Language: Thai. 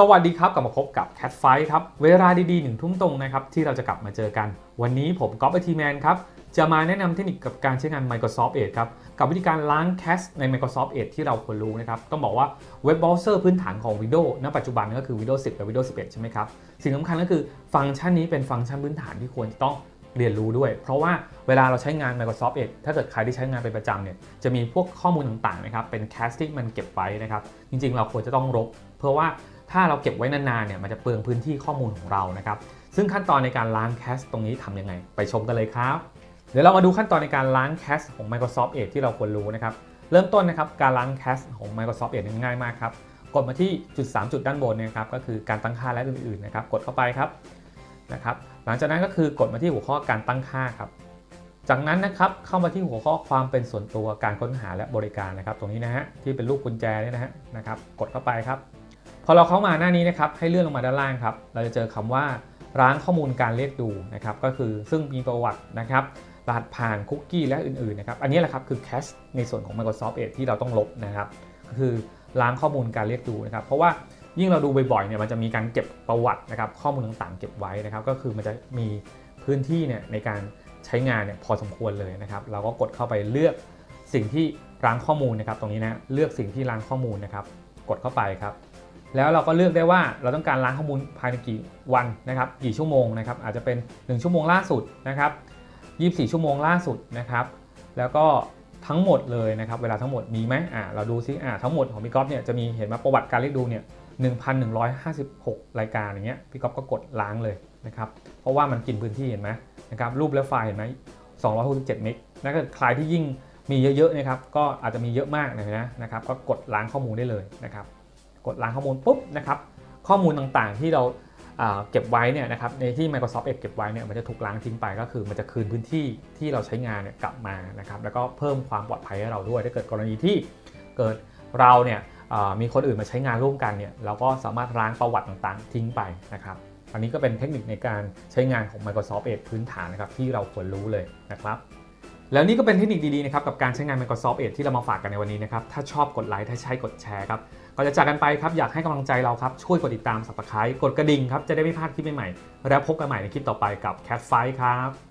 สวัสดีครับกลับมาพบกับ Cat Fight ครับ เวลาดีๆหนึ่งทุ่มตรงนะครับ ที่เราจะกลับมาเจอกัน วันนี้ผมก๊อฟไอทีแมนครับ จะมาแนะนำเทคนิคกับการใช้งาน Microsoft Edge ครับ กับวิธีการล้างแคชใน Microsoft Edge ที่เราควรรู้นะครับ ต้องบอกว่าเว็บเบราว์เซอร์พื้นฐานของ Windows ณ ปัจจุบันก็คือ Windows 10และ Windows 11 ใช่ไหมครับ สิ่งสำคัญก็คือฟังก์ชันนี้เป็นฟังก์ชันพื้นฐานที่ควรจะต้องเรียนรู้ด้วย เพราะว่าเวลาเราใช้งาน Microsoft Edge ถ้าเกิดใครที่ใช้งานเป็นประจำเนี่ย จะมีพวกข้อมูลต่างๆนะครับ เป็นแคชที่มันเก็บไว้นะครับ จริงๆ เราควรจะต้องลบ เพราะว่า ถ้าเราเก็บไว้นานๆเนี่ยมันจะเปลืองพื้นที่ข้อมูลของเรานะครับ ซึ่งขั้นตอนในการล้างแคชตรงนี้ทำยังไง ไปชมกันเลยครับ เดี๋ยวเรามาดูขั้นตอนในการล้างแคชของ Microsoft Edge ที่เราควรรู้นะครับ เริ่มต้นนะครับการล้างแคชของ Microsoft Edge ง่ายมากครับ กดมาที่จุด 3 จุดด้านบนเนยครับก็คือการตั้งค่าและอื่นๆนะครับ กดเข้าไปครับนะครับหลังจากนั้นก็คือกดมาที่หัวข้อการตั้งค่าครับ จากนั้นนะครับเข้ามาที่หัวข้อความเป็นส่วนตัวการค้นหาและบริการนะครับ ตรงนี้นะฮะที่เป็นรูปกุญแจนี่นะฮะนะครับ กดเข้าไปครับ พอเราเข้ามาหน้านี้นะครับให้เลื่อนลงมาด้านล่างครับเราจะเจอคำว่าร้างข้อมูลการเรียกดูนะครับก็คือซึ่งมีประวัตินะครับรหัสผ่านคุกกี้และอื่นๆนะครับอันนี้แหละครับคือแคชในส่วนของ Microsoft Edge ที่เราต้องลบนะครับก็คือล้างข้อมูลการเรียกดูนะครับเพราะว่ายิ่งเราดูบ่อยๆเนี่ยมันจะมีการเก็บประวัตินะครับข้อมูลต่างๆ เก็บไว้นะครับก็คือมันจะมีพื้นที่เนี่ยในการใช้งานเนี่ยพอสมควรเลยนะครับเราก็กดเข้าไปเลือกสิ่งที่ล้างข้อมูลนะครับตรงนี้นะเลือกสิ่งที่ล้างข้อมูลนะครับกดเข้าไปครับ แล้วเราก็เลือกได้ว่าเราต้องการล้างข้อมูลภายในกี่วันนะครับ กี่ชั่วโมงนะครับอาจจะเป็น 1 ชั่วโมงล่าสุดนะครับ24 ชั่วโมงล่าสุดนะครับ แล้วก็ทั้งหมดเลยนะครับ เวลาทั้งหมดมีไหมอ่าเราดูซิอ่าทั้งหมดของพี่ก๊อฟเนี่ยจะมีเห็นมาประวัติการเรียกดูเนี่ย1,156 รายการอย่างเงี้ยพี่ก๊อฟก็กดล้างเลยนะครับเพราะว่ามันกินพื้นที่เห็นไหมนะครับรูปและไฟล์เห็นไหม267เมกถ้าเกิดใครที่ยิ่งมีเยอะๆนะครับก็อาจจะมีเยอะมากนะนะครับก็กดล้างข้อมูลได้เลยนะครับ กดล้างข้อมูลปุ๊บนะครับข้อมูลต่างๆที่เราเก็บไว้เนี่ยนะครับในที่ Microsoft Edge เก็บไว้เนี่ยมันจะถูกล้างทิ้งไปก็คือมันจะคืนพื้นที่ที่เราใช้งานเนี่ยกลับมานะครับแล้วก็เพิ่มความปลอดภัยให้เราด้วย ถ้าเกิดกรณีที่เกิดเราเนี่ยมีคนอื่นมาใช้งานร่วมกันเนี่ยเราก็สามารถล้างประวัติต่างๆ ทิ้งไปนะครับอันนี้ก็เป็นเทคนิคในการใช้งานของ Microsoft Edge พื้นฐานนะครับที่เราควรรู้เลยนะครับ แล้วนี่ก็เป็นเทคนิคดีๆนะครับกับการใช้งาน Microsoft Edge ที่เรามาฝากกันในวันนี้นะครับ ถ้าชอบกดไลค์ถ้าใช่กดแชร์ครับก่อนจะจากกันไปครับอยากให้กำลังใจเราครับ ช่วยกดติดตาม subscribe กดกระดิ่งครับ จะได้ไม่พลาดคลิปใหม่ๆ แล้วพบกันใหม่ในคลิปต่อไปกับ Cat Fight ครับ